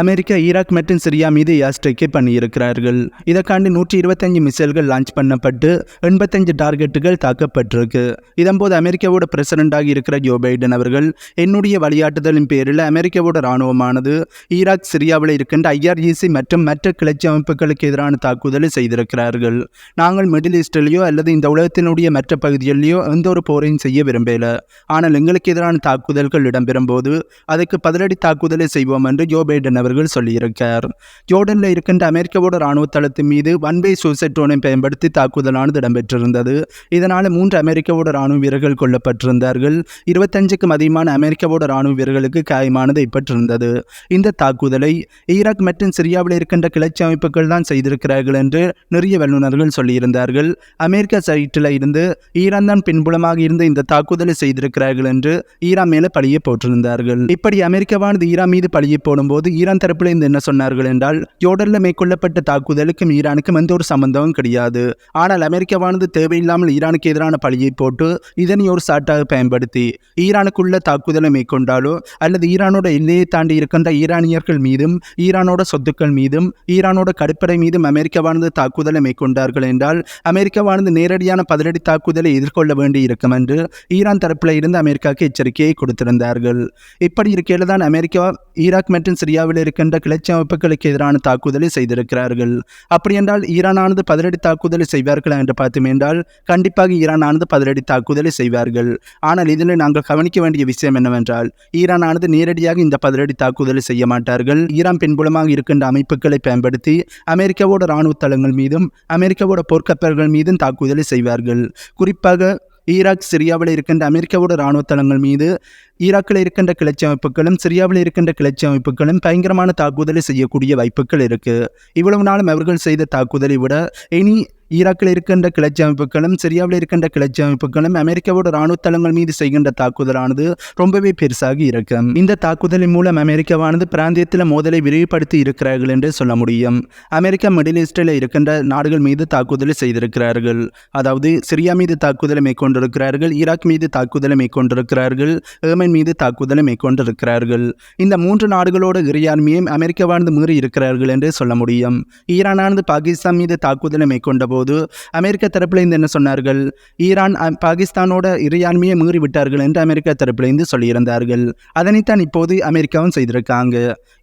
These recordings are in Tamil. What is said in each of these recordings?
அமெரிக்கா ஈராக் மற்றும் சிரியா மீது ஏஸ்ட்ரைக்கை பண்ணியிருக்கிறார்கள். இதற்காண்டு நூற்றி இருபத்தஞ்சு மிசைல்கள் லான்ச் பண்ணப்பட்டு எண்பத்தஞ்சு டார்கெட்டுகள் தாக்கப்பட்டிருக்கு. இதன்போது அமெரிக்காவோட பிரசிடண்டாக இருக்கிற ஜோ பைடன் அவர்கள் என்னுடைய வழியாட்டுதலின் பேரில் அமெரிக்காவோட இராணுவமானது ஈராக் சிரியாவில் இருக்கின்ற ஐஆர்ஜிசி மற்றும் மற்ற கிளர்ச்சி அமைப்புகளுக்கு எதிரான தாக்குதலை செய்திருக்கிறார்கள். நாங்கள் மிடில் ஈஸ்டிலேயோ அல்லது இந்த உலகத்தினுடைய மற்ற பகுதிகளிலேயோ எந்த ஒரு போரையும் செய்ய விரும்பல. ஆனால் எங்களுக்கு எதிரான தாக்குதல்கள் இடம்பெறும் போது அதுக்கு பதிலடி தாக்குதலை செய்வோம் என்று ஜோ பைடன் அவர்கள் சொல்லியிருக்கார். ஜோர்டனில் இருக்கின்ற அமெரிக்காவோட ராணுவ தளத்தின் மீது ஒன் வே சூசைட் ட்ரோனை பயன்படுத்தி தாக்குதலானது இடம்பெற்றிருந்தது. இதனால் மூன்று அமெரிக்காவோட ராணுவ வீரர்கள் கொல்லப்பட்டிருந்தார்கள். இருபத்தஞ்சுக்கும் அதிகமான அமெரிக்காவோட ராணுவ வீரர்களுக்கு காயமானது ஏற்பட்டிருந்தது. இந்த தாக்குதலை ஈராக் மற்றும் சிரியாவில் இருக்கின்ற கிளர்ச்சி அமைப்புகள் தான் செய்திருக்கிறார்கள் என்று நிறைய வல்லுநர்கள் சொல்லியிருந்தார்கள். அமெரிக்கா சைட்டில் இருந்து ஈரான் தான் பின்புலமாக இருந்து இந்த தாக்குதலை செய்திருக்கிறார்கள் என்று ஈரான் மேலே பழியை போட்டிருந்தார்கள். இப்படி அமெரிக்காவானது ஈரான் மீது பழியை போடும்போது ஈரான் தரப்பில் இருந்து என்ன சொன்னார்கள் என்றால் ஜோர்டனில் மேற்கொள்ளப்பட்ட தாக்குதலுக்கும் ஈரானுக்கும் எந்த ஒரு சம்பந்தமும் கிடையாது. ஆனால் அமெரிக்காவானது தேவையில்லாமல் ஈரானுக்கு எதிரான பழியை போட்டு இதனை ஒரு சாட்டாக பயன்படுத்தி ஈரானுக்குள்ள தாக்குதலை மேற்கொண்டாலோ அல்லது ஈரானோட எல்லையை தாண்டி இருக்கின்ற ஈரானியர்கள் மீதும் ஈரானோட சொத்துக்கள் மீதும் ஈரானோட கடுப்படை மீதும் அமெரிக்காவானது தாக்குதலை மேற்கொண்டார்கள் என்றால் அமெரிக்காவானது நேரடியான பதிலடி தாக்குதலை எதிர்கொள்ள வேண்டி இருக்கும் என்று ஈரான் தரப்பில் இருந்து அமெரிக்காவுக்கு எச்சரிக்கையை கொடுத்திருந்தார்கள். இப்படி இருக்கையில் தான் அமெரிக்கா ஈராக் மற்றும் சிரியாவில் இருக்கின்ற கிளர்ச்சி அமைப்புகளுக்கு எதிரான தாக்குதலை செய்திருக்கிறார்கள். அப்படி என்றால் ஈரானானது பதிலடி தாக்குதலை செய்வார்களா என்று பார்த்தோம் என்றால் கண்டிப்பாக ஈரானானது பதிலடி தாக்குதலை செய்வார்கள். ஆனால் இதில் நாங்கள் கவனிக்க வேண்டிய விஷயம் என்னவென்றால் ஈரானானது நேரடியாக இந்த பதிலடி தாக்குதலை செய்ய மாட்டார்கள். ஈரான் பின்புலமாக இருக்கின்ற அமைப்புகளை பயன்படுத்தி அமெரிக்காவோட இராணுவ தளங்கள் மீதும் அமெரிக்காவோட போர்க்கப்பல்கள் மீதும் தாக்குதலை செய்வார்கள். குறிப்பாக ஈராக் சிரியாவில் இருக்கின்ற அமெரிக்காவோட இராணுவ தளங்கள் மீது ஈராக்கில் இருக்கின்ற கிளர்ச்சி அமைப்புகளும் சிரியாவில் இருக்கின்ற கிளர்ச்சி அமைப்புகளும் பயங்கரமான தாக்குதலை செய்யக்கூடிய வாய்ப்புகள் இருக்குது இவ்வளவு நாளும் அவர்கள் செய்த தாக்குதலை விட இனி ஈராக்கில் இருக்கின்ற கிளர்ச்சி அமைப்புகளும் சிரியாவில் இருக்கின்ற கிளர்ச்சி அமைப்புகளும் அமெரிக்காவோட ராணுவ தளங்கள் மீது செய்கின்ற தாக்குதலானது ரொம்பவே பெருசாகி இருக்கும் இந்த தாக்குதலின் மூலம் அமெரிக்காவானது பிராந்தியத்தில் மோதலை விரிவுபடுத்தி இருக்கிறார்கள் என்று சொல்ல முடியும். அமெரிக்கா மிடில் ஈஸ்டில் இருக்கின்ற நாடுகள் மீது தாக்குதலை செய்திருக்கிறார்கள். அதாவது சிரியா மீது தாக்குதலை மேற்கொண்டிருக்கிறார்கள் ஈராக் மீது தாக்குதலை மேற்கொண்டிருக்கிறார்கள் ஏமன் மீது தாக்குதலை மேற்கொண்டிருக்கிறார்கள். இந்த மூன்று நாடுகளோட இறையாண்மையும் அமெரிக்காவானது மீறி இருக்கிறார்கள் என்று சொல்ல முடியும். ஈரானானது பாகிஸ்தான் மீது தாக்குதலை மேற்கொண்ட போது அமெரிக்க தரப்பிலிருந்து என்ன சொன்னார்கள்? ஈரான் பாகிஸ்தானோட இறையாண்மையை மீறிவிட்டார்கள் என்று அமெரிக்க தரப்பிலிருந்து சொல்லியிருந்தார்கள். அதனைத்தான் இப்போது அமெரிக்காவும் செய்திருக்காங்க.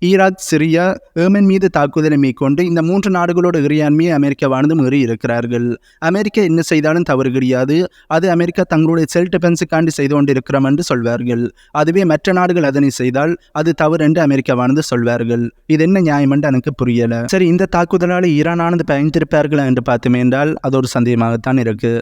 ஈராக் சிரியா ஏமன் மீது தாக்குதலை மேற்கொண்டு இந்த மூன்று நாடுகளோட இறையாண்மையை அமெரிக்காவானது மீறி இருக்கிறார்கள். அமெரிக்கா என்ன செய்தாலும் தவறு கிடையாது. அது அமெரிக்கா தங்களுடைய செல்ஃப் டிஃபென்ஸுக்காண்டி செய்து கொண்டிருக்கிறோம் என்று சொல்வார்கள். அதுவே மற்ற நாடுகள் அதனை செய்தால் அது தவறு என்று அமெரிக்காவானது சொல்வார்கள். இது என்ன நியாயம் என்று எனக்கு புரியல. சரி இந்த தாக்குதலால் ஈரானானது பயந்திருப்பார்களா என்று பார்த்துமே என்றால் அது ஒரு சந்தேகமாகத்தான் இருக்கு.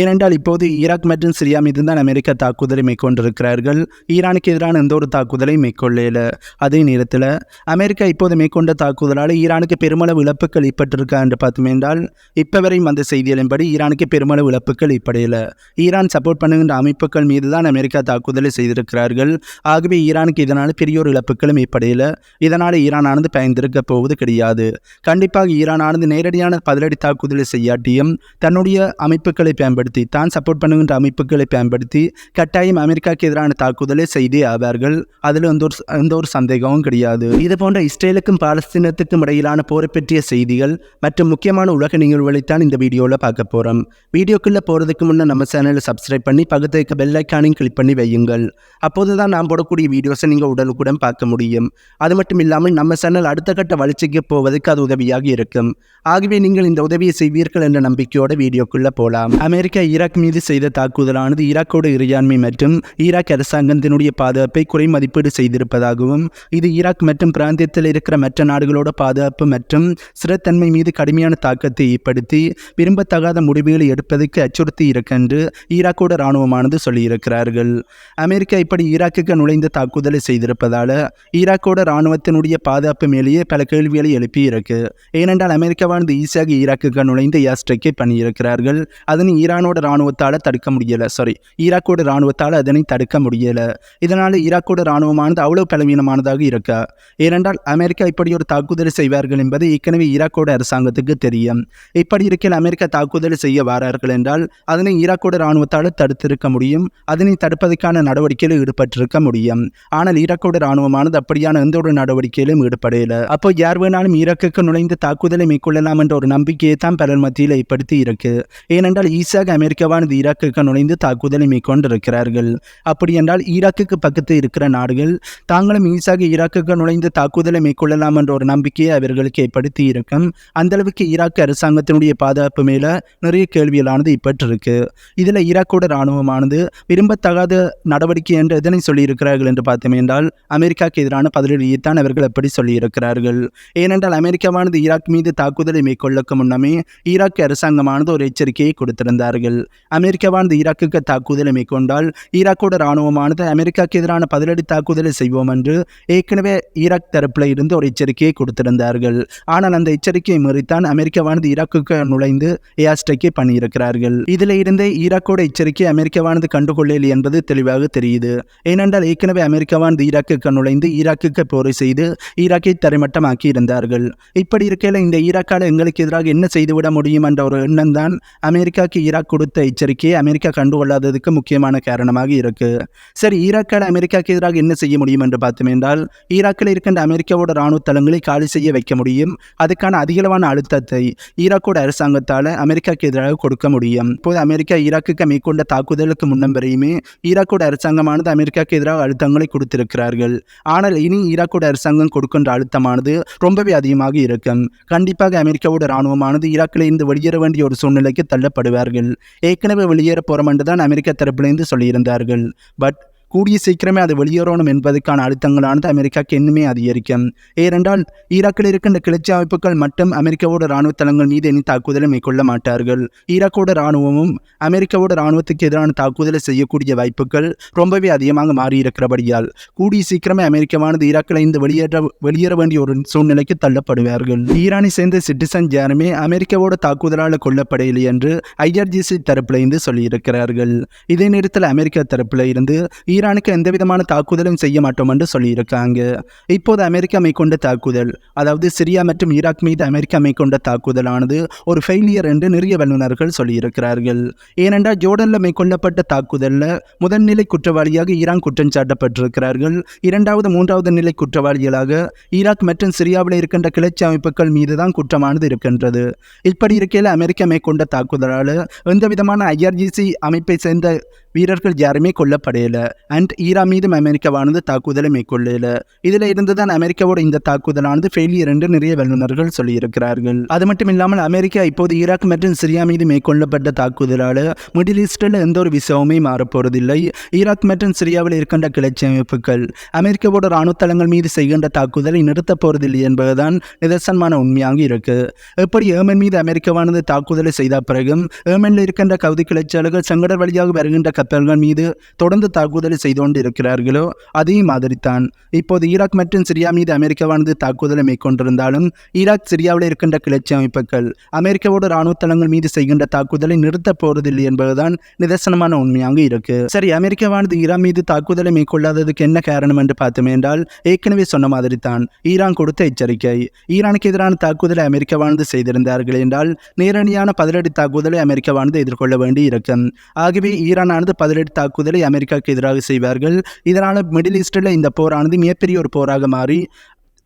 ஏனென்றால் இப்போது ஈராக் மற்றும் சிரியா மீது தான் அமெரிக்கா தாக்குதலை மேற்கொண்டிருக்கிறார்கள். ஈரானுக்கு எதிரான எந்த ஒரு தாக்குதலை மேற்கொள்ளல. அதே நேரத்தில் அமெரிக்கா இப்போது மேற்கொண்ட தாக்குதலால் ஈரானுக்கு பெருமளவு இழப்புகள் ஏற்பட்டிருக்கா என்று பார்த்தோம் என்றால் இப்போ வரையும் வந்த செய்திகளின்படி ஈரானுக்கு பெருமளவு இழப்புகள் ஏற்படையில ஈரான் சப்போர்ட் பண்ணுகின்ற அமைப்புகள் மீது தான் அமெரிக்கா தாக்குதலை செய்திருக்கிறார்கள். ஆகவே ஈரானுக்கு இதனால் பெரிய ஒரு இழப்புகளும் ஏற்படையில இதனால் ஈரானானது பயந்திருக்க போவது கிடையாது. கண்டிப்பாக ஈரானானது நேரடியான பதிலடி தாக்குதலை செய்யாட்டியும் தன்னுடைய அமைப்புகளை பயன்படுத்தி தான் சப்போர்ட் பண்ணுகின்ற அமைப்புகளை பயன்படுத்தி கட்டாயம் அமெரிக்காவுக்கு எதிரான தாக்குதலை செய்தே ஆவார்கள். அதில் எந்த ஒரு எந்த ஒரு சந்தேகமும் கிடையாது. இது போன்ற இஸ்ரேலுக்கும் பாலஸ்தீனத்துக்கும் இடையிலான போரை பற்றிய செய்திகள் மற்றும் முக்கியமான உலக நிகழ்வுகளைத்தான் இந்த வீடியோவில் பார்க்க போகிறோம் வீடியோக்குள்ளே போகிறதுக்கு முன்னே நம்ம சேனலை சப்ஸ்கிரைப் பண்ணி பக்கத்து இருக்க பெல் ஐக்கானையும் கிளிக் பண்ணி வையுங்கள். அப்போது தான் நான் போடக்கூடிய வீடியோஸை நீங்கள் உடனுக்குடன் பார்க்க முடியும். அது மட்டும் இல்லாமல் நம்ம சேனல் அடுத்த கட்ட வளர்ச்சிக்கு போவதற்கு அது உதவியாக இருக்கும். ஆகவே நீங்கள் இந்த உதவியை செய்வீர்கள் என்ற நம்பிக்கையோட வீடியோக்குள்ள போகலாம் அமெரிக்கா ஈராக் மீது செய்த தாக்குதலானது ஈராக்கோட இறையாண்மை மற்றும் ஈராக் அரசாங்கத்தினுடைய பாதுகாப்பை குறை மதிப்பீடு செய்திருப்பதாகவும் இது ஈராக் மற்றும் பிராந்தியத்தில் இருக்கிற மற்ற நாடுகளோட பாதுகாப்பு மற்றும் ஸ்திரத்தன்மை மீது கடுமையான தாக்கத்தை ஏற்படுத்தி விரும்பத்தகாத முடிவுகளை எடுப்பதற்கு அச்சுறுத்தி இருக்கென்று ஈராக்கோட இராணுவமானது சொல்லியிருக்கிறார்கள். அமெரிக்கா இப்படி ஈராக்குக்கு நுழைந்த தாக்குதலை செய்திருப்பதால் ஈராக்கோட இராணுவத்தினுடைய பாதுகாப்பு மேலேயே பல கேள்விகளை எழுப்பி இருக்கு ஏனென்றால் அமெரிக்காவானது ஈஸியாக ஈராக்குக்கு நுழைந்து ஏர் ஸ்ட்ரைக்கை பண்ணியிருக்கிறார்கள். அதனை ஈரானோட இராணுவத்தால் தடுக்க முடியலை. சாரி ஈராக்கோட இராணுவத்தால் அதனை தடுக்க முடியலை. இதனால் ஈராக்கோட இராணுவமானது அவ்வளவு பலவீனமானதாக இருக்கா. ஏனென்றால் அமெரிக்கா இப்படி ஒரு தாக்குதல் செய்வார்கள் என்பது ஏற்கனவே ஈராக்கோட அரசாங்கத்துக்கு தெரியும். இப்படி இருக்கையில் அமெரிக்கா தாக்குதல் செய்ய வாரார்கள் என்றால் அதனை ஈராக்கோட இராணுவத்தால் தடுத்திருக்க முடியும். அதனை தடுப்பதற்கான நடவடிக்கையில் ஈடுபட்டிருக்க முடியும். ஆனால் ஈராக்கோட இராணுவமானது அப்படியான எந்த ஒரு நடவடிக்கையிலும் ஈடுபடையில அப்போ யார் வேணாலும் ஈராக்குக்கு நுழைந்து தாக்குதலை மேற்கொள்ளலாம் என்ற ஒரு நம்பிக்கையை தான் பலர் மத்தியில் ஏற்படுத்தி இருக்கு ஏனென்றால் ஈசாக் அமெரிக்காவானது ஈராக்குக்கு நுழைந்து தாக்குதலை மேற்கொண்டிருக்கிறார்கள். அப்படி என்றால் ஈராக்குக்கு பக்கத்தில் இருக்கிற நாடுகள் தாங்களும் ஈசாக் ஈராக்குக்கு நுழைந்து தாக்குதலை மேற்கொள்ளலாம் என்ற ஒரு நம்பிக்கையை அவர்களுக்கு ஏற்படுத்தி இருக்கும். அந்தளவுக்கு ஈராக் அரசாங்கத்தினுடைய பாதுகாப்பு மேலே நிறைய கேள்விகளானது இப்பட்டிருக்கு. இதில் ஈராக்கோட இராணுவமானது விரும்பத்தகாத நடவடிக்கை என்று எதனை சொல்லியிருக்கிறார்கள் என்று பார்த்தோம் என்றால் அமெரிக்காவுக்கு எதிரான பதிலடியைத்தான் அவர்கள் எப்படி சொல்லியிருக்கிறார்கள். ஏனென்றால் அமெரிக்காவானது ஈராக் மீது தாக்குதலை மேற்கொள்ளக்கு முன்னமே ஈராக் ஈராக் அரசாங்கமானது ஒரு எச்சரிக்கையை கொடுத்திருந்தார்கள். அமெரிக்காவானது ஈராக்குக்கு தாக்குதலை மேற்கொண்டால் ஈராக்கோட இராணுவமானது அமெரிக்காவுக்கு எதிரான பதிலடி தாக்குதலை செய்வோம் என்று ஏற்கனவே ஈராக் தரப்பில் இருந்து ஒரு எச்சரிக்கையை கொடுத்திருந்தார்கள். ஆனால் அந்த எச்சரிக்கையை மீறித்தான் அமெரிக்காவானது ஈராக்குக்கு நுழைந்து ஏர் ஸ்ட்ரைக்கை பண்ணியிருக்கிறார்கள். இதில் இருந்தே ஈராக்கோட எச்சரிக்கை அமெரிக்காவானது கண்டுகொள்ளலை என்பது தெளிவாக தெரியுது. ஏனென்றால் ஏற்கனவே அமெரிக்காவானது ஈராக்குக்கு நுழைந்து ஈராக்குக்கு போரை செய்து ஈராக்கை தரைமட்டமாக்கி இருந்தார்கள் இப்படி இருக்கையில் இந்த ஈராக்கால எங்களுக்கு எதிராக என்ன செய்துவிட முடியும்? என்ற ஒரு எண்ணம் தான் அமெரிக்காவுக்கு ஈராக் கொடுத்த எச்சரிக்கையை அமெரிக்கா கண்டுகொள்ளாததுக்கு முக்கியமான காரணமாக இருக்கு. சரி ஈராக்கால் அமெரிக்காவுக்கு எதிராக என்ன செய்ய முடியும் என்று பார்த்தோம் என்றால் ஈராக்கில் இருக்கின்ற அமெரிக்காவோட ராணுவ தளங்களை காலி செய்ய வைக்க முடியும். அதுக்கான அதிகளவான அழுத்தத்தை ஈராக்கோட அரசாங்கத்தால் அமெரிக்காவுக்கு எதிராக கொடுக்க முடியும். இப்போது அமெரிக்கா ஈராக்குக்கு மேற்கொண்ட தாக்குதலுக்கு முன்னம் வரையுமே ஈராக்கோட அரசாங்கமானது அமெரிக்காவுக்கு எதிராக அழுத்தங்களை கொடுத்திருக்கிறார்கள். ஆனால் இனி ஈராக்கோட அரசாங்கம் கொடுக்கின்ற அழுத்தமானது ரொம்பவே அதிகமாக இருக்கும். கண்டிப்பாக அமெரிக்காவோட இராணுவமானது ஈராக்கில் இருந்து வெளியேற வேண்டிய ஒரு சூழ்நிலைக்கு தள்ளப்படுவார்கள். ஏற்கனவே வெளியேற போகிறோம் என்று தான் தரப்பிலிருந்து சொல்லியிருந்தார்கள். பட் கூடிய சீக்கிரமே அது வெளியேறணும் என்பதற்கான அழுத்தங்களானது அமெரிக்காவுக்கு இன்னுமே அதிகரிக்கும். ஏனென்றால் ஈராக்கில் இருக்கின்ற கிளர்ச்சி அமைப்புகள் மட்டும் அமெரிக்காவோட இராணுவ தளங்கள் மீது இனி தாக்குதலை மேற்கொள்ள மாட்டார்கள். ஈராக்கோட இராணுவமும் அமெரிக்காவோட இராணுவத்துக்கு எதிரான தாக்குதலை செய்யக்கூடிய வாய்ப்புகள் ரொம்பவே அதிகமாக மாறியிருக்கிறபடியால் கூடிய சீக்கிரமே அமெரிக்காவானது ஈராக்கில் இருந்து வெளியேற வெளியேற வேண்டிய ஒரு சூழ்நிலைக்கு தள்ளப்படுவார்கள். ஈரானை சேர்ந்த சிட்டிசன் யாருமே அமெரிக்காவோட தாக்குதலால் கொல்லப்படையில்லை என்று ஐஆர்ஜிசி தரப்பில் இருந்து சொல்லியிருக்கிறார்கள். இதே நேரத்தில் அமெரிக்கா தரப்பில் இருந்து ஈரானுக்கு எந்த விதமான தாக்குதலும் செய்ய மாட்டோம் என்று சொல்லியிருக்காங்க. இப்போது அமெரிக்கா மேற்கொண்ட தாக்குதல் அதாவது சிரியா மற்றும் ஈராக் மீது அமெரிக்கா மேற்கொண்ட தாக்குதலானது ஒரு ஃபெயிலியர் என்று நிறைய வல்லுநர்கள் சொல்லியிருக்கிறார்கள். ஏனென்றால் ஜோர்டனில் மேற்கொள்ளப்பட்ட தாக்குதலில் முதன்நிலை குற்றவாளியாக ஈரான் குற்றம் சாட்டப்பட்டிருக்கிறார்கள். இரண்டாவது மூன்றாவது நிலை குற்றவாளிகளாக ஈராக் மற்றும் சிரியாவில் இருக்கின்ற கிளர்ச்சி அமைப்புகள் மீது தான் குற்றமானது இருக்கின்றது. இப்படி இருக்கையில் அமெரிக்கா மேற்கொண்ட தாக்குதலால் எந்த விதமான ஐஆர்ஜிசி அமைப்பை சேர்ந்த வீரர்கள் யாருமே கொல்லப்படையல. அண்ட் ஈரா மீதும் அமெரிக்காவானது தாக்குதலை மேற்கொள்ளல. இதுல இருந்து தான் அமெரிக்காவோட இந்த தாக்குதலானது ஃபெயிலியர் என்று நிறைய வல்லுநர்கள் சொல்லியிருக்கிறார்கள். அது மட்டும் இல்லாமல் அமெரிக்கா இப்போது ஈராக் மற்றும் சிரியா மீது மேற்கொள்ளப்பட்ட தாக்குதலால் மிடில் ஈஸ்டில் எந்த ஒரு விஷயமுமே மாறப்போவதில்லை ஈராக் மற்றும் சிரியாவில் இருக்கின்ற கிளர்ச்சி அமைப்புகள் அமெரிக்காவோட இராணுவ தளங்கள் மீது செய்கின்ற தாக்குதலை நிறுத்தப் போவதில்லை என்பதுதான் நிதர்சனமான உண்மையாக இருக்கு. எப்படி ஏமன் மீது அமெரிக்காவானது தாக்குதலை செய்த பிறகும் ஏமனில் இருக்கின்ற கவுதி கிளர்ச்சியாளர்கள் செங்கடல் வழியாக வருகின்ற கப்பல்கள் மீது தொடர்ந்து தாக்குதலை செய்து கொண்டு இருக்கிறார்களோ அதே மாதிரித்தான் இப்போது ஈராக் மற்றும் சிரியா மீது அமெரிக்காவானது தாக்குதலை மேற்கொண்டிருந்தாலும் ஈராக் சிரியாவில் இருக்கின்ற கிளர்ச்சி அமைப்புகள் அமெரிக்காவோட இராணுவ தளங்கள் மீது செய்கின்ற தாக்குதலை நிறுத்தப் போவதில்லை என்பதுதான் நிதர்சனமான உண்மையாக இருக்கு. சரி அமெரிக்காவானது ஈரான் மீது தாக்குதலை மேற்கொள்ளாததுக்கு என்ன காரணம் என்று பார்த்தோம் என்றால் ஏற்கனவே சொன்ன மாதிரி தான் ஈரான் கொடுத்த எச்சரிக்கை. ஈரானுக்கு எதிரான தாக்குதலை அமெரிக்காவானது செய்திருந்தார்கள் என்றால் நேரடியான பதிலடி தாக்குதலை அமெரிக்காவானது எதிர்கொள்ள வேண்டி இருக்கும் ஆகவே ஈரானானது பதிலடி தாக்குதலை அமெரிக்காவுக்கு எதிராக செய்வார்கள். இதனால் மிடில் ஈஸ்டில் இந்த போரானது மிகப்பெரிய ஒரு போராக மாறி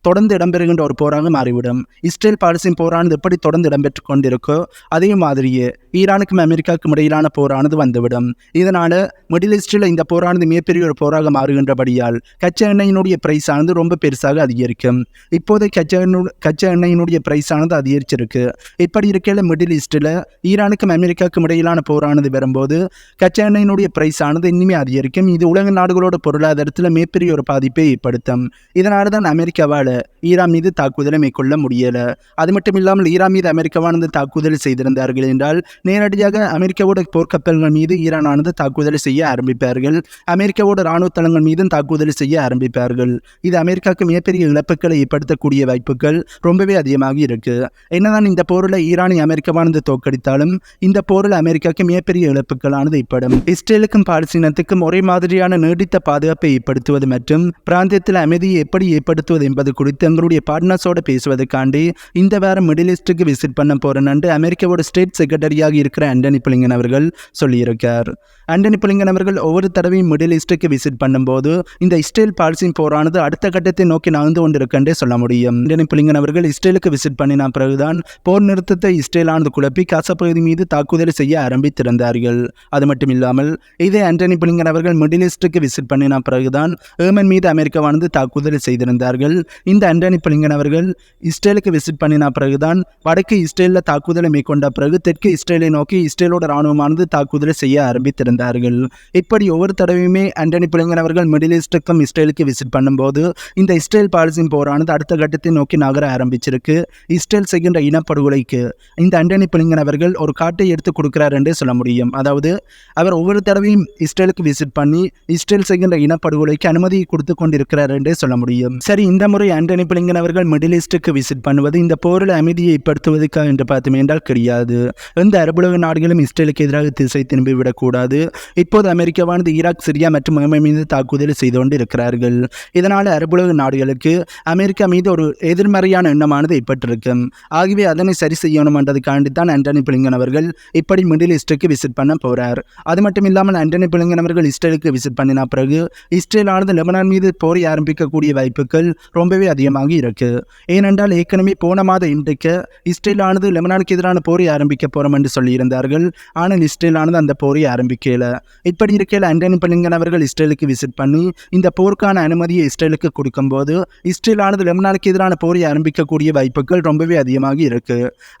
தொடர்ந்து இடம்பெறுகின்ற ஒரு போராக மாறிவிடும். இஸ்ரேல் பாலிசின் போரானது எப்படி தொடர்ந்து இடம்பெற்று கொண்டிருக்கோ அதே மாதிரியே ஈரானுக்கும் அமெரிக்காவுக்கும் இடையிலான போரானது வந்துவிடும். இதனால் மிடில் ஈஸ்டில் இந்த போரானது மிகப்பெரிய ஒரு போராக மாறுகின்றபடியால் கச்சா எண்ணெயினுடைய பிரைஸ் ஆனது ரொம்ப பெருசாக அதிகரிக்கும். இப்போதை கச்சா எண்ணெய் கச்சா எண்ணெயினுடைய பிரைஸ் ஆனது அதிகரிச்சிருக்கு. இப்படி இருக்கையில் மிடில் ஈஸ்டில் ஈரானுக்கும் அமெரிக்காவுக்கும் இடையிலான போரானது வரும்போது கச்சா எண்ணெயினுடைய பிரைஸ் ஆனது இன்னுமே அதிகரிக்கும். இது உலக நாடுகளோட பொருளாதாரத்தில் மிகப்பெரிய ஒரு பாதிப்பை ஏற்படுத்தும். இதனால தான் அமெரிக்காவால் ஈரான் மீது தாக்குதலை மேற்கொள்ள முடியலை. அது மட்டும் இல்லாமல் ஈரான் மீது அமெரிக்காவானது தாக்குதல் செய்திருந்தார்கள் என்றால் நேரடியாக அமெரிக்காவோட போர்க்கப்பல்கள் மீது ஈரானானது தாக்குதல் செய்ய ஆரம்பிப்பார்கள். அமெரிக்காவோட இராணுவ தளங்கள் மீதும் தாக்குதல் செய்ய ஆரம்பிப்பார்கள். இது அமெரிக்காவுக்கு மிகப்பெரிய இழப்புகளை ஏற்படுத்தக்கூடிய வாய்ப்புகள் ரொம்பவே அதிகமாக இருக்கு. என்னதான் இந்த போரில் ஈரானை அமெரிக்காவானது தோற்கடித்தாலும் இந்த போரில் அமெரிக்காவுக்கு மிகப்பெரிய இழப்புகளானது ஏற்படும். இஸ்ரேலுக்கும் பாலஸ்தீனத்துக்கும் ஒரே மாதிரியான நீடித்த பாதுகாப்பை ஏற்படுத்துவது மற்றும் பிராந்தியத்தில் அமைதியை எப்படி ஏற்படுத்துவது என்பது குறித்து எங்களுடைய பார்ட்னர்ஸோட பேசுவதற்காண்டி இந்த வாரம் மிடில் ஈஸ்ட்டுக்கு விசிட் பண்ண போறேன்னு அமெரிக்காவோட ஸ்டேட் செக்ரட்டரியாக இருக்கிற ஆண்டனி புலிங்கன் அவர்கள் சொல்லியிருக்கார். ஆண்டனி புலிங்கன் அவர்கள் ஒவ்வொரு தடவையும் மிடில் ஈஸ்ட்டுக்கு விசிட் பண்ணும்போது இந்த இஸ்ரேல் பால்சின் போரானது அடுத்த கட்டத்தை நோக்கி நகர்ந்து கொண்டிருக்கன்றே சொல்ல முடியும். ஆண்டனி புலிங்கன் அவர்கள் இஸ்ரேலுக்கு விசிட் பண்ணின பிறகுதான் போர் நிறுத்தத்தை இஸ்ரேலானது குழப்பி காசா பகுதி மீது தாக்குதல் செய்ய ஆரம்பித்திருந்தார்கள். அது மட்டும் இல்லாமல் இதே ஆண்டனி புலிங்கன் அவர்கள் மிடில் ஈஸ்ட்டுக்கு விசிட் பண்ணின பிறகுதான் ஏமன் மீது அமெரிக்காவானது தாக்குதல் செய்திருந்தார்கள். இந்த ஆண்டனி பிளிங்கன் அவர்கள் இஸ்ரேலுக்கு விசிட் பண்ணின பிறகுதான் வடக்கு இஸ்ரேலில் தாக்குதலை மேற்கொண்ட பிறகு தெற்கு இஸ்ரேலை நோக்கி இஸ்ரேலோட ராணுவமானது தாக்குதலை செய்ய ஆரம்பித்திருந்தார்கள். இப்படி ஒவ்வொரு தடவையுமே ஆண்டனி பிளிங்கன் அவர்கள் மிடில் ஈஸ்ட்டுக்கும் இஸ்ரேலுக்கு விசிட் பண்ணும்போது இந்த இஸ்ரேல் பாலிசின் போரானது அடுத்த கட்டத்தை நோக்கி நகர ஆரம்பிச்சிருக்கு. இஸ்ரேல் செய்கின்ற இனப்படுகொலைக்கு இந்த ஆண்டனி பிளிங்கன் அவர்கள் ஒரு காட்டை எடுத்து கொடுக்கிறார் என்றே சொல்ல முடியும். அதாவது அவர் ஒவ்வொரு தடவையும் இஸ்ரேலுக்கு விசிட் பண்ணி இஸ்ரேல் செய்கின்ற இனப்படுகொலைக்கு அனுமதி கொடுத்து கொண்டிருக்கிறார் என்றே சொல்ல முடியும். சரி இந்த முறை ஆண்டனி பிளிங்கன் அவர்கள் மிடில் ஈஸ்ட்டுக்கு விசிட் பண்ணுவது இந்த போரில் அமைதியை ஏற்படுத்துவதற்காக என்று பார்த்தோம் என்றால் கிடையாது. எந்த அரபுலக நாடுகளும் இஸ்ரேலுக்கு எதிராக திசை திரும்பி விடக்கூடாது. இப்போது அமெரிக்காவானது ஈராக் சிரியா மற்றும் ஏமன் மீது தாக்குதல் செய்து கொண்டு இருக்கிறார்கள் இதனால் அரபுலக நாடுகளுக்கு அமெரிக்கா மீது ஒரு எதிர்மறையான எண்ணமானது ஏற்பட்டிருக்கும் ஆகவே அதனை சரி செய்யணும் என்றதுக்காண்டி தான் ஆண்டனி பிளிங்கன் அவர்கள் இப்படி மிடில் ஈஸ்ட்டுக்கு விசிட் பண்ண போகிறார் அது மட்டும் இல்லாமல் ஆண்டனி பிளிங்கன் அவர்கள் இஸ்ரேலுக்கு விசிட் பண்ணின பிறகு இஸ்ரேலானது லெபனான் மீது போரை ஆரம்பிக்கக்கூடிய வாய்ப்புகள் ரொம்பவே ரொம்பவே அதிகமாக இருக்கு. ஏனென்றால் ஏற்கனவே போன மாத இன்றைக்கு இஸ்ரேலானது லெபனானுக்கு எதிரான போரை ஆரம்பிக்க போறோம் என்று சொல்லியிருந்தார்கள். ஆனால் இஸ்ரேலானது அந்த போரை ஆரம்பிக்கல. இப்படி இருக்கையில் அண்டனி பலிங்கன் அவர்கள் இஸ்ரேலுக்கு விசிட் பண்ணி இந்த போருக்கான அனுமதியை இஸ்ரேலுக்கு கொடுக்கும்போது இஸ்ரேலானது லெபனானுக்கு எதிரான போரை ஆரம்பிக்கக்கூடிய வாய்ப்புகள் ரொம்பவே அதிகமாக இருக்கு.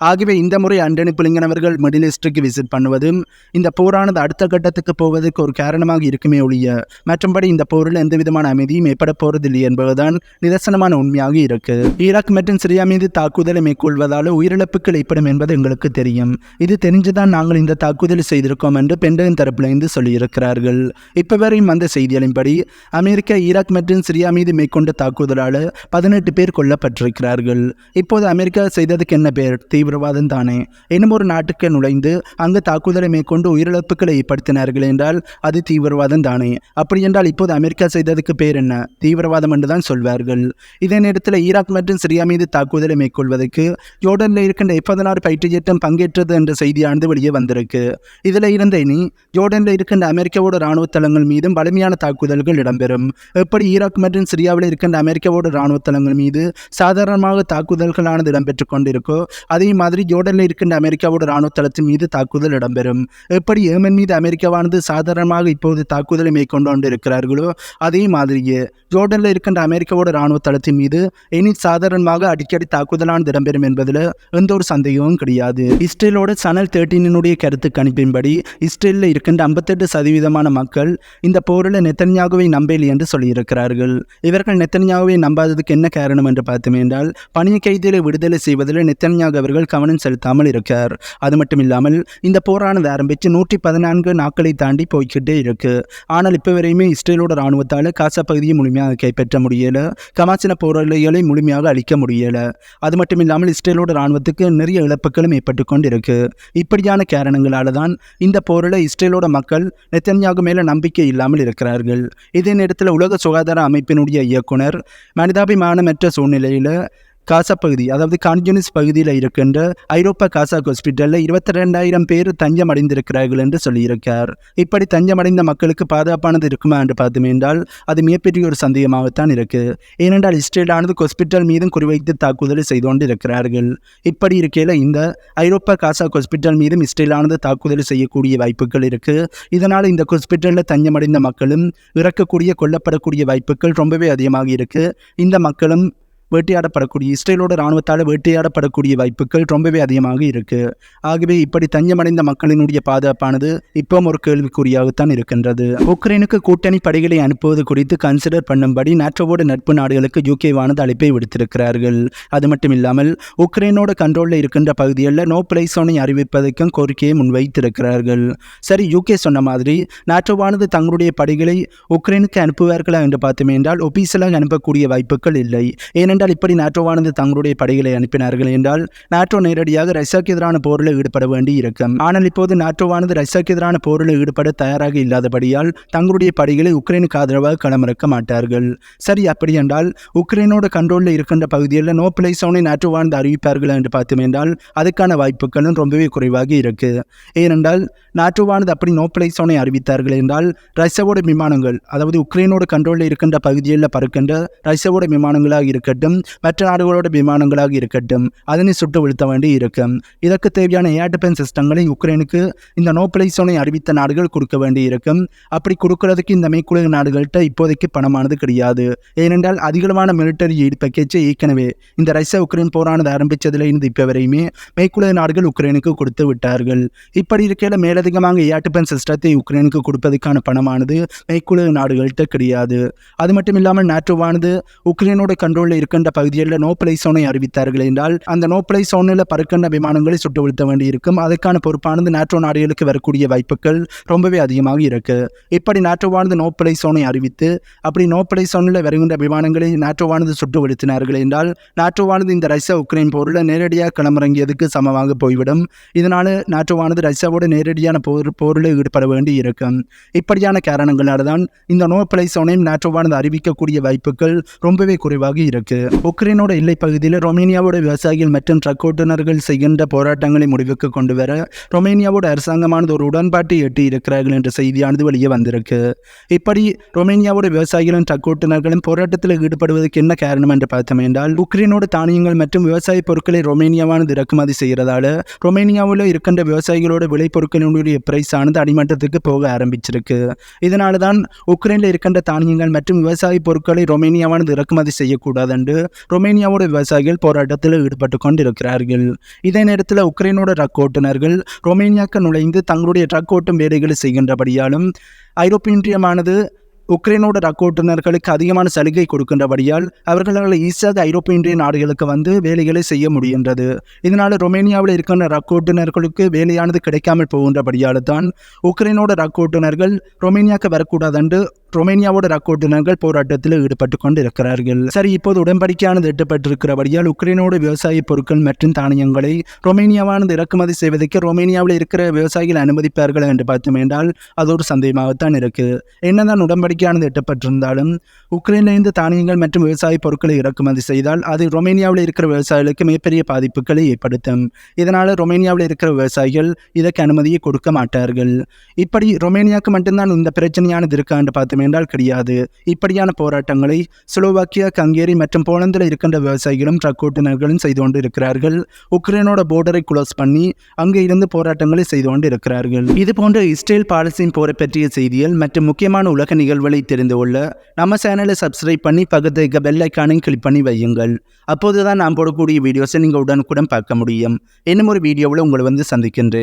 ஆகவே இந்த முறை அண்டனி பிளிங்கன் அவர்கள் மிடில் ஈஸ்டுக்கு விசிட் பண்ணுவதும் இந்த போரானது அடுத்த கட்டத்துக்கு போவதற்கு ஒரு காரணமாக இருக்குமே ஒழிய மற்றபடி இந்த போரில் எந்த விதமான அமைதியும் ஏற்பட போறதில்லை என்பதுதான் நிதர்சனமான உண்மையாக இருக்கு ஈராக் மற்றும் சிரியா மீது தாக்குதலை மேற்கொள்வதால் உயிரிழப்புகள் ஏற்படும் என்பது எங்களுக்கு தெரியும். இது தெரிஞ்சுதான் நாங்கள் இந்த தாக்குதல் செய்திருக்கோம் என்று பெண்டகன் தரப்பிலிருந்து சொல்லியிருக்கிறார்கள். இப்போ வரையும் வந்த செய்திகளின்படி அமெரிக்கா ஈராக் மற்றும் சிரியா மீது மேற்கொண்ட தாக்குதலால் பதினெட்டு பேர் கொல்லப்பட்டிருக்கிறார்கள். இப்போது அமெரிக்கா செய்ததுக்கு என்ன பேர்? தீவிரவாதம் தானே. இன்னும் ஒரு நாட்டுக்கு நுழைந்து அங்கு தாக்குதலை மேற்கொண்டு உயிரிழப்புகளை ஏற்படுத்தினார்கள் என்றால் அது தீவிரவாதம் தானே. அப்படி என்றால் இப்போது அமெரிக்கா செய்ததுக்கு பேர் என்ன? தீவிரவாதம் என்று தான் சொல்வார்கள். இதே நேரத்தில் ஈராக் மற்றும் சிரியா மீது தாக்குதலை மேற்கொள்வதற்கு ஜோர்டனில் இருக்கின்ற எஃப் பதினாறு பயிற்சி ஜெட்டம் பங்கேற்றது என்ற செய்தியானது வெளியே வந்திருக்கு. இதில் இருந்த இனி ஜோர்டனில் இருக்கின்ற அமெரிக்காவோட ராணுவ தளங்கள் மீதும் வலிமையான தாக்குதல்கள் இடம்பெறும். எப்படி ஈராக் மற்றும் சிரியாவில் இருக்கின்ற அமெரிக்காவோட ராணுவ தளங்கள் மீது சாதாரணமாக தாக்குதல்களானது இடம்பெற்றுக் கொண்டிருக்கோ அதே மாதிரி ஜோர்டனில் இருக்கின்ற அமெரிக்காவோட ராணுவ தளத்தின் மீது தாக்குதல் இடம்பெறும். எப்படி ஏமன் மீது அமெரிக்காவானது சாதாரணமாக இப்போது தாக்குதலை மேற்கொண்டு இருக்கிறார்களோ அதே மாதிரியே ஜோர்டனில் இருக்கின்ற அமெரிக்காவோட ராணுவ தளத்தின் மீது இனி சாதாரணமாக அடிக்கடி தாக்குதலானது இடம்பெறும் என்பதில் எந்த ஒரு சந்தேகமும் கிடையாது. இஸ்ரேலோட சனல் தேர்ட்டீனுடைய கருத்து கணிப்பின்படி இஸ்ரேலில் இருக்கின்ற ஐம்பத்தெட்டு சதவீதமான மக்கள் இந்த போரில் நெத்தன்யாகுவை நம்பவில்லை என்று சொல்லியிருக்கிறார்கள். இவர்கள் நெத்தன்யாகுவை நம்பாததுக்கு என்ன காரணம் என்று பார்த்தோம் என்றால் பணிய கைதிகளை விடுதலை செய்வதில் நெத்தன்யாகு அவர்கள் கவனம் செலுத்தாமல் இருக்கார். அது மட்டும் இல்லாமல் இந்த போரானது ஆரம்பித்து நூற்றி பதினான்கு நாட்களை தாண்டி போய்கிட்டே இருக்கு. ஆனால் இப்போ வரையுமே இஸ்ரேலோட ராணுவத்தால் காசா பகுதியை முழுமையாக கைப்பற்ற முடியல. கமாசின போராளிகளை முழுமையாக அழிக்க முடியலை. அது மட்டும் இல்லாமல் இஸ்ரேலோட ராணுவத்துக்கு நிறைய இழப்புகளும் ஏற்பட்டு கொண்டு இருக்கு இப்படியான காரணங்களால தான் இந்த போரில் இஸ்ரேலோட மக்கள் நெத்தன்யாகு மேல நம்பிக்கை இல்லாமல் இருக்கிறார்கள். இதே நேரத்தில் உலக சுகாதார அமைப்பினுடைய இயக்குனர் மனிதாபிமானமற்ற சூழ்நிலையில் காசா பகுதி அதாவது கான்யூனிஸ் பகுதியில் இருக்கின்ற ஐரோப்பா காசா ஹாஸ்பிட்டலில் இருபத்தி ரெண்டாயிரம் பேர் தஞ்சம் அடைந்திருக்கிறார்கள் என்று சொல்லியிருக்கார். இப்படி தஞ்சமடைந்த மக்களுக்கு பாதுகாப்பானது இருக்குமா என்று பார்த்தோம் என்றால் அது மிகப்பெரிய ஒரு சந்தேகமாகத்தான் இருக்கு. ஏனென்றால் இஸ்ரேலானது ஹாஸ்பிட்டல் மீதும் குறிவைத்து தாக்குதலை செய்து கொண்டு இருக்கிறார்கள் இப்படி இருக்கையில் இந்த ஐரோப்பா காசா ஹாஸ்பிட்டல் மீதும் இஸ்ரேலானது தாக்குதல் செய்யக்கூடிய வாய்ப்புகள் இருக்கு. இதனால் இந்த ஹாஸ்பிட்டலில் தஞ்சமடைந்த மக்களும் இறக்கக்கூடிய கொல்லப்படக்கூடிய வாய்ப்புகள் ரொம்பவே அதிகமாக இருக்கு. இந்த மக்களும் வேட்டையாடப்படக்கூடிய இஸ்ரேலோட இராணுவத்தால் வேட்டையாடப்படக்கூடிய வாய்ப்புகள் ரொம்பவே அதிகமாக இருக்குது ஆகவே இப்படி தஞ்சமடைந்த மக்களினுடைய பாதுகாப்பானது இப்பவும் ஒரு கேள்விக்குறியாகத்தான் இருக்கின்றது. உக்ரைனுக்கு கூட்டணி படைகளை அனுப்புவது குறித்து கன்சிடர் பண்ணும்படி நாட்டோவோட நட்பு நாடுகளுக்கு யூகேவானது அழைப்பை விடுத்திருக்கிறார்கள். அது மட்டும் இல்லாமல் உக்ரைனோட கண்ட்ரோலில் இருக்கின்ற பகுதிகளில் நோ பிளேசோனை அறிவிப்பதற்கும் கோரிக்கையை முன்வைத்திருக்கிறார்கள். சரி யூகே சொன்ன மாதிரி நேற்றோவானது தங்களுடைய படைகளை உக்ரைனுக்கு அனுப்புவார்களா என்று பார்த்தோமே என்றால் அனுப்பக்கூடிய வாய்ப்புகள் இல்லை. ஏனென்றால் இப்படி நாட்டோவானது தங்களுடைய படைகளை அனுப்பினார்கள் என்றால் நாட்டோ நேரடியாக ரஷ்யாவுக்கு எதிரான போரில் ஈடுபட வேண்டி இருக்கும் ஆனால் இப்போது நாட்டோவானது ரஷ்யாவுக்கு எதிரான போரில் ஈடுபட தயாராக இல்லாதபடியால் தங்களுடைய படைகளை உக்ரைனுக்கு ஆதரவாக களமிறக்க மாட்டார்கள். சரி அப்படி என்றால் உக்ரைனோட கண்ட்ரோலில் இருக்கின்ற பகுதியில் நோ பிளேசோனை நாட்டோவானது அறிவிப்பார்கள் என்று பார்த்தோம் என்றால் அதுக்கான வாய்ப்புகளும் ரொம்பவே குறைவாக இருக்கு. ஏனென்றால் நாட்டோவானது அப்படி நோ பிளேசோனை அறிவித்தார்கள் என்றால் ரஷ்யாவோட விமானங்கள் அதாவது உக்ரைனோட கண்ட்ரோலில் இருக்கின்ற பகுதிகளில் பறக்கின்ற ரஷ்யாவோட விமானங்களாக இருக்கட்டும் மற்ற நாடுகளோட விமானங்களாக இருக்கட்டும். அதனை சுட்டு வீழ்த்த வேண்டி இருக்கும். இதற்கு தேவையான ஏர் டிஃபென்ஸ் சிஸ்டங்களை உக்ரைனுக்கு இந்த நோ அறிவித்த நாடுகள் கொடுக்க வேண்டி இருக்கும். அப்படி கொடுக்கறதுக்கு இந்த மேற்குலக நாடுகள்கிட்ட இப்போதைக்கு பணமானது கிடையாது. ஏனென்றால் அதிகமான மிலிட்டரி எய்ட் பேக்கேஜை ஏற்கனவே இந்த ரஷ்யா உக்ரைன் போரானது ஆரம்பித்ததிலிருந்து இப்போ வரையுமே மேற்குலக நாடுகள் உக்ரைனுக்கு கொடுத்து விட்டார்கள். இப்படி இருக்கையில் மேலதிகமாக ஏர் டிஃபென்ஸ் சிஸ்டத்தை உக்ரைனுக்கு கொடுப்பதற்கான பணமானது மேற்குலக நாடுகள்கிட்ட கிடையாது. அது மட்டும் இல்லாமல் நேட்டோவானது உக்ரைனோட கண்ட்ரோலில் இருக்க பறக்கின்ற பகுதிகளில் நோ பிளே சோனை அறிவித்தார்கள் என்றால் அந்த நோ பிளே சோனில் பறக்கின்ற விமானங்களை சுட்டு வீழ்த்த வேண்டியிருக்கும். அதற்கான பொறுப்பானது நாட்டோ நாடுகளுக்கு வரக்கூடிய வாய்ப்புகள் ரொம்பவே அதிகமாக இருக்கு. இப்படி நாட்டோவானது நோ பிளே சோனை அறிவித்து அப்படி நோ பிளே சோனில் வருகின்ற விமானங்களை நாட்டோவானது சுட்டு வீழ்த்தினார்கள் என்றால் நாட்டோவானது இந்த ரஷ்யா உக்ரைன் போரில் நேரடியாக களமிறங்கியதுக்கு சமமாக போய்விடும். இதனால் நாட்டோவானது ரஷ்யாவோட நேரடியான போர் போரில் ஈடுபட வேண்டி இருக்கும் இப்படியான காரணங்களால் தான் இந்த நோ பிளே சோனையும் நாட்டோவானது அறிவிக்கக்கூடிய வாய்ப்புகள் ரொம்பவே குறைவாக இருக்குது உக்ரைனோட எல்லை பகுதியில் ரொமேனியாவோட விவசாயிகள் மற்றும் ட்ரக் ஓட்டுநர்கள் செய்கின்ற போராட்டங்களை முடிவுக்கு கொண்டு வர ரொமேனியாவோட அரசாங்கமானது ஒரு உடன்பாட்டை எட்டி இருக்கிறார்கள் என்ற செய்தியானது வெளியே வந்திருக்கு. இப்படி ரொமேனியாவோட விவசாயிகளும் ட்ரக் ஓட்டுநர்களும் போராட்டத்தில் ஈடுபடுவதற்கு என்ன காரணம் என்று பார்த்தோம் என்றால் உக்ரைனோட தானியங்கள் மற்றும் விவசாய பொருட்களை ரொமேனியாவானது இறக்குமதி செய்கிறதால ரொமேனியாவில் இருக்கின்ற விவசாயிகளோட விளைபொருட்களினுடைய பிரைஸ் ஆனது அடிமட்டத்துக்கு போக ஆரம்பிச்சிருக்கு. இதனால தான் உக்ரைனில் இருக்கின்ற தானியங்கள் மற்றும் விவசாய பொருட்களை ரொமேனியாவானது இறக்குமதி செய்யக்கூடாது என்று ரொமேனியாவோட விவசாயிகள் போராட்டத்தில் ஈடுபட்டு கொண்டிருக்கிறார்கள். இதே நேரத்தில் உக்ரைனோட ட்ரக் ஓட்டுநர்கள் ரொமேனியாக்கு நுழைந்து தங்களுடைய ட்ரக் ஓட்டும் வேலைகளை செய்கின்றபடியாலும் ஐரோப்பிய ஒன்றியமானது உக்ரைனோட ரக் ஓட்டுநர்களுக்கு அதிகமான சலுகை கொடுக்கின்றபடியால் அவர்களால் ஈஸியாக ஐரோப்பிய இன்றைய நாடுகளுக்கு வந்து வேலைகளை செய்ய முடிகின்றது. இதனால் ரொமேனியாவில் இருக்கின்ற ரக் ஓட்டுநர்களுக்கு வேலையானது கிடைக்காமல் போகின்றபடியால் தான் உக்ரைனோட ரக் ஓட்டுநர்கள் ரொமேனியாவுக்கு வரக்கூடாது என்று ரொமேனியாவோட ட்ரக் போராட்டத்தில் ஈடுபட்டு கொண்டு இருக்கிறார்கள் சரி இப்போது உடன்படிக்கையானது எட்டப்பட்டிருக்கிறபடியால் உக்ரைனோட விவசாய பொருட்கள் மற்றும் தானியங்களை ரொமேனியாவானது இறக்குமதி செய்வதற்கு ரொமேனியாவில் இருக்கிற விவசாயிகள் அனுமதிப்பார்கள் என்று பார்த்தோம் என்றால் அது ஒரு சந்தேகமாகத்தான் இருக்குது. என்னதான் உடன்படிக்கையானது எட்டப்பட்டிருந்தாலும் உக்ரைனிலிருந்து தானியங்கள் மற்றும் விவசாய பொருட்களை இறக்குமதி செய்தால் அது ரொமேனியாவில் இருக்கிற விவசாயிகளுக்கு மிகப்பெரிய பாதிப்புகளை ஏற்படுத்தும். இதனால் ரொமேனியாவில் இருக்கிற விவசாயிகள் இதற்கு அனுமதியை கொடுக்க மாட்டார்கள். இப்படி ரொமேனியாவுக்கு மட்டும்தான் இந்த பிரச்சனையானது இருக்கா என்று பார்த்தோம் என்றால் கிடையாது. இப்படியான போராட்டங்களை ஸ்லோவாக்கியா கங்கேரி மற்றும் போலந்தில் இருக்கின்ற விவசாயிகளும் ட்ரக் ஓட்டுநர்களும் செய்து கொண்டு இருக்கிறார்கள் உக்ரைனோட போர்டரை குளோஸ் பண்ணி அங்கே இருந்து போராட்டங்களை செய்து கொண்டு இருக்கிறார்கள் இது போன்ற இஸ்ரேல் பாலஸ்தீன் போரை பற்றிய செய்திகள் மற்றும் முக்கியமான உலக நிகழ்வுகளை தெரிந்து கொள்ள நம்ம சேனலை சப்ஸ்கிரைப் பண்ணி பக்கத்து இருக்க பெல் ஐக்கானையும் கிளிக் பண்ணி வையுங்கள். அப்போதுதான் நாம் நான் போடக்கூடிய வீடியோஸை நீங்கள் உடனுக்குடன் பார்க்க முடியும். இன்னும் ஒரு வீடியோவில் உங்களை வந்து சந்திக்கின்றேன்.